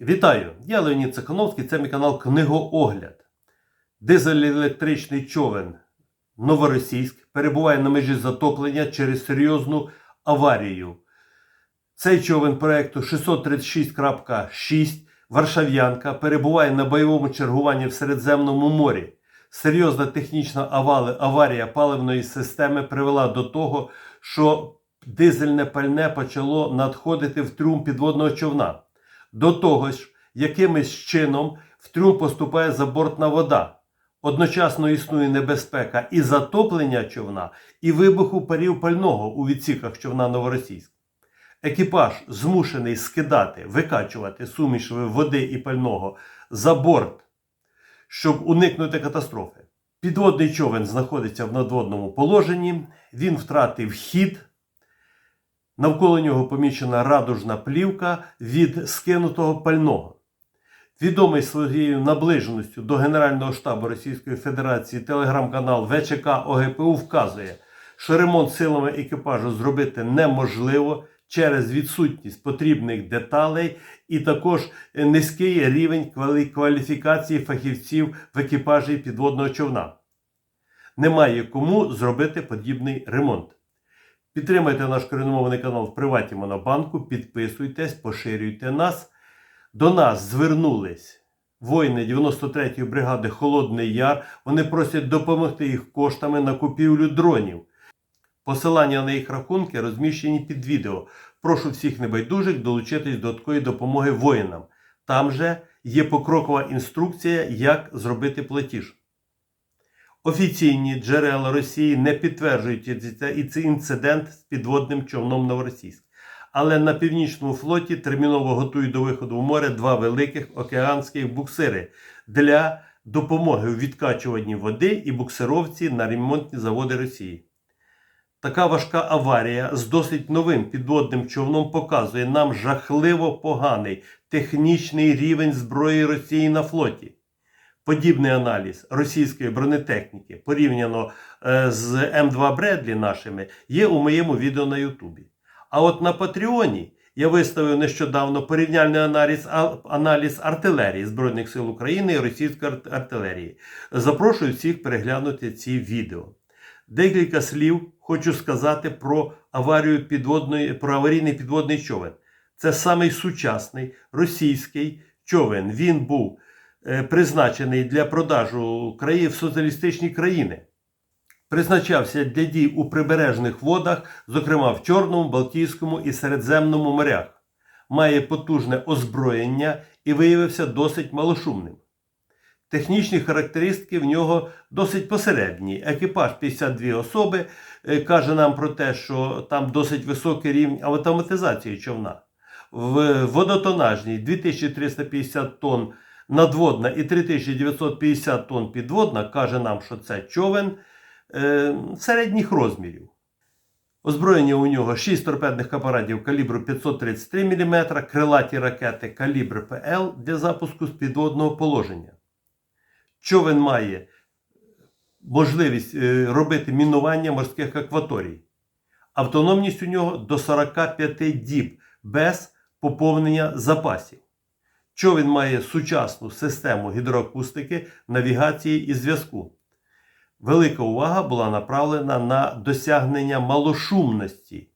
Вітаю! Я Леонід Цехановський, це мій канал Книгоогляд. Дизель-електричний човен Новоросійськ перебуває на межі затоплення через серйозну аварію. Цей човен проекту 636.6 Варшав'янка перебуває на бойовому чергуванні в Середземному морі. Серйозна технічна аварія паливної системи привела до того, що дизельне пальне почало надходити в трюм підводного човна. До того ж, якимось чином в трюм поступає забортна вода. Одночасно існує небезпека і затоплення човна, і вибуху парів пального у відсіках човна Новоросійськ. Екіпаж змушений скидати, викачувати суміш води і пального за борт, щоб уникнути катастрофи. Підводний човен знаходиться в надводному положенні, він втратив хід, Навколо нього помічена радужна плівка від скинутого пального. Відомий своєю наближеністю до Генерального штабу Російської Федерації телеграм-канал ВЧК ОГПУ вказує, що ремонт силами екіпажу зробити неможливо через відсутність потрібних деталей і також низький рівень квалі- кваліфікації фахівців в екіпажі підводного човна. Немає кому зробити подібний ремонт. Підтримайте наш коріномовний канал в приваті Монобанку, підписуйтесь, поширюйте нас. До нас звернулись воїни 93-ї бригади Холодний Яр. Вони просять допомогти їх коштами на купівлю дронів. Посилання на їх рахунки розміщені під відео. Прошу всіх небайдужих долучитись до такої допомоги воїнам. Там же є покрокова інструкція, як зробити платіж. Офіційні джерела Росії не підтверджують і цей інцидент з підводним човном Новоросійськ. Але на північному флоті терміново готують до виходу в море два великих океанських буксири для допомоги у відкачуванні води і буксировці на ремонтні заводи Росії. Така важка аварія з досить новим підводним човном показує нам жахливо поганий технічний рівень зброї Росії на флоті. Подібний аналіз російської бронетехніки порівняно е, з М2 Бредлі нашими є у моєму відео на Ютубі. А от на Патреоні я виставив нещодавно порівняльний аналіз, аналіз артилерії Збройних сил України і російської артилерії. Запрошую всіх переглянути ці відео. Декілька слів хочу сказати про аварію підводної, про аварійний підводний човен. Це самий сучасний російський човен. Він був призначений для продажу країн в соціалістичні країни. Призначався для дій у прибережних водах, зокрема в Чорному, Балтійському і Середземному морях. Має потужне озброєння і виявився досить малошумним. Технічні характеристики в нього досить посередні. Екіпаж 52 особи е, каже нам про те, що там досить високий рівень автоматизації човна. В водотонажній 2350 тонн надводна і 3950 тонн підводна каже нам, що це човен е, середніх розмірів. Озброєння у нього 6 торпедних апаратів калібру 533 мм, крилаті ракети калібр ПЛ для запуску з підводного положення. Човен має можливість е, робити мінування морських акваторій. Автономність у нього до 45 діб без поповнення запасів. Човен має сучасну систему гідроакустики, навігації і зв'язку. Велика увага була направлена на досягнення малошумності,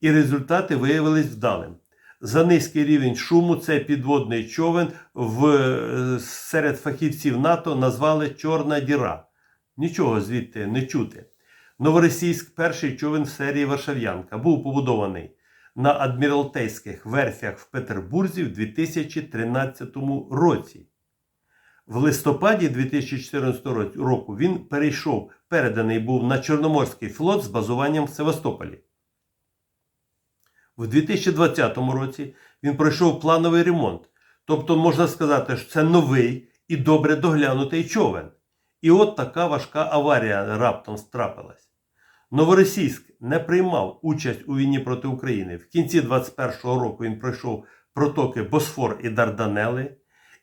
і результати виявились вдалим. За низький рівень шуму цей підводний човен в, е, серед фахівців НАТО назвали Чорна діра. Нічого звідти не чути. Новоросійськ, перший човен в серії Варшав'янка, був побудований на адміралтейських верфях в Петербурзі в 2013 році. В листопаді 2014 року він перейшов, переданий був на Чорноморський флот з базуванням в Севастополі. В 2020 році він пройшов плановий ремонт. Тобто, можна сказати, що це новий і добре доглянутий човен. І от така важка аварія раптом трапилась. Новоросійськ не приймав участь у війні проти України. В кінці 21-го року він пройшов протоки Босфор і Дарданели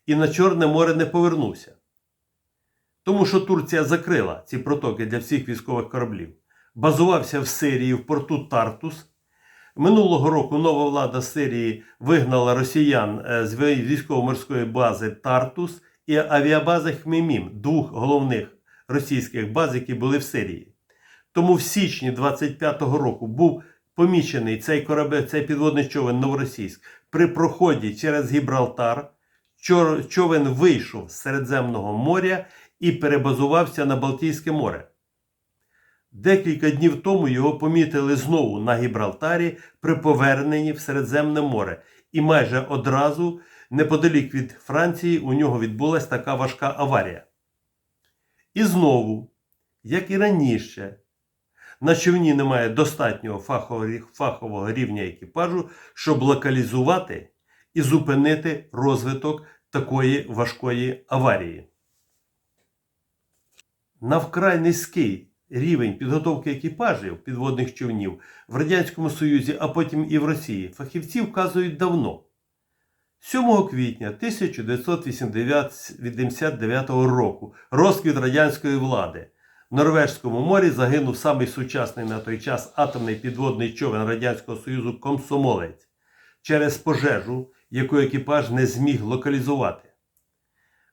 і на Чорне море не повернувся. Тому що Турція закрила ці протоки для всіх військових кораблів. Базувався в Сирії в порту Тартус, Минулого року нова влада Сирії вигнала росіян е, з військово-морської бази Тартус і авіабази Хмімім, двох головних російських баз, які були в Сирії. Тому в січні 25-го року був помічений цей корабель, цей підводний човен Новоросійськ при проході через Гібралтар. Човен вийшов з Середземного моря і перебазувався на Балтійське море. Декілька днів тому його помітили знову на Гібралтарі при поверненні в Середземне море, і майже одразу, неподалік від Франції, у нього відбулася така важка аварія. І знову, як і раніше, на човні немає достатнього фахового- рівня екіпажу, щоб локалізувати і зупинити розвиток такої важкої аварії. На вкрай низький рівень підготовки екіпажів підводних човнів в Радянському Союзі, а потім і в Росії фахівці вказують давно. 7 квітня 1989 року розквіт радянської влади. В Норвежському морі загинув самий сучасний на той час атомний підводний човен Радянського Союзу Комсомолець через пожежу, яку екіпаж не зміг локалізувати.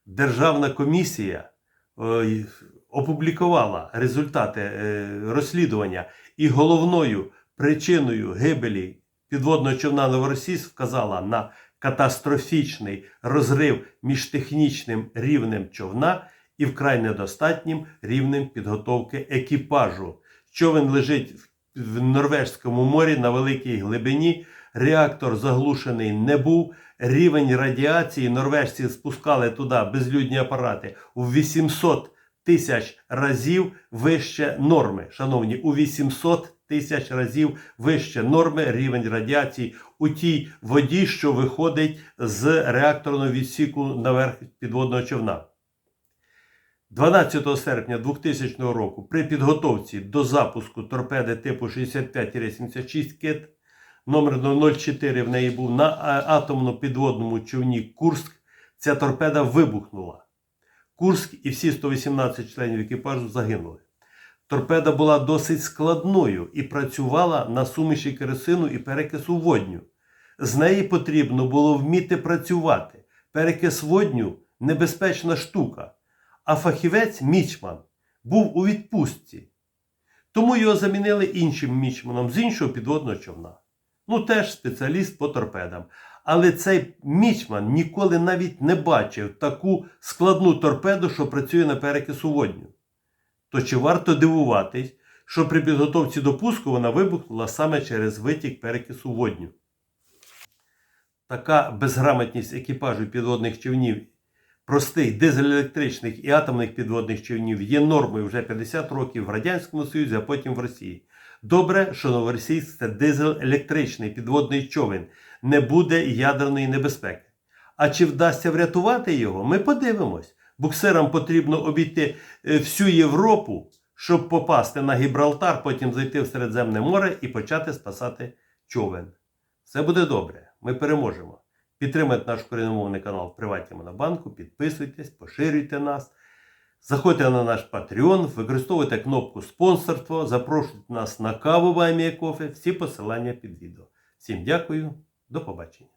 Державна комісія е, опублікувала результати е, розслідування, і головною причиною гибелі підводного човна Новоросійськ вказала на катастрофічний розрив між технічним рівнем човна і вкрай недостатнім рівнем підготовки екіпажу. Човен лежить в- Норвежському морі на великій глибині. Реактор заглушений не був. Рівень радіації норвежці спускали туди безлюдні апарати у 800 тисяч разів вище норми. Шановні, у 800 тисяч разів вище норми рівень радіації у тій воді, що виходить з реакторного відсіку наверх підводного човна. 12 серпня 2000 року при підготовці до запуску торпеди типу 65-76 кит номер 04 в неї був на атомно-підводному човні Курськ, ця торпеда вибухнула. Курськ і всі 118 членів екіпажу загинули. Торпеда була досить складною і працювала на суміші керосину і перекису водню. З неї потрібно було вміти працювати. Перекис водню небезпечна штука. А фахівець мічман був у відпустці. Тому його замінили іншим мічманом з іншого підводного човна. Ну, теж спеціаліст по торпедам. Але цей мічман ніколи навіть не бачив таку складну торпеду, що працює на перекису водню. То чи варто дивуватись, що при підготовці до пуску вона вибухнула саме через витік перекису водню? Така безграмотність екіпажу підводних човнів, простих дизель-електричних і атомних підводних човнів є нормою вже 50 років в Радянському Союзі, а потім в Росії. Добре, що це дизель-електричний підводний човен, не буде ядерної небезпеки. А чи вдасться врятувати його, ми подивимось. Буксирам потрібно обійти е, всю Європу, щоб попасти на Гібралтар, потім зайти в Середземне море і почати спасати човен. Все буде добре, ми переможемо. Підтримайте наш коріномовний канал в Приваті Монобанку, підписуйтесь, поширюйте нас. Заходьте на наш Patreon, використовуйте кнопку спонсорство, запрошуйте нас на каву в Амія Кофе. Всі посилання під відео. Всім дякую, до побачення.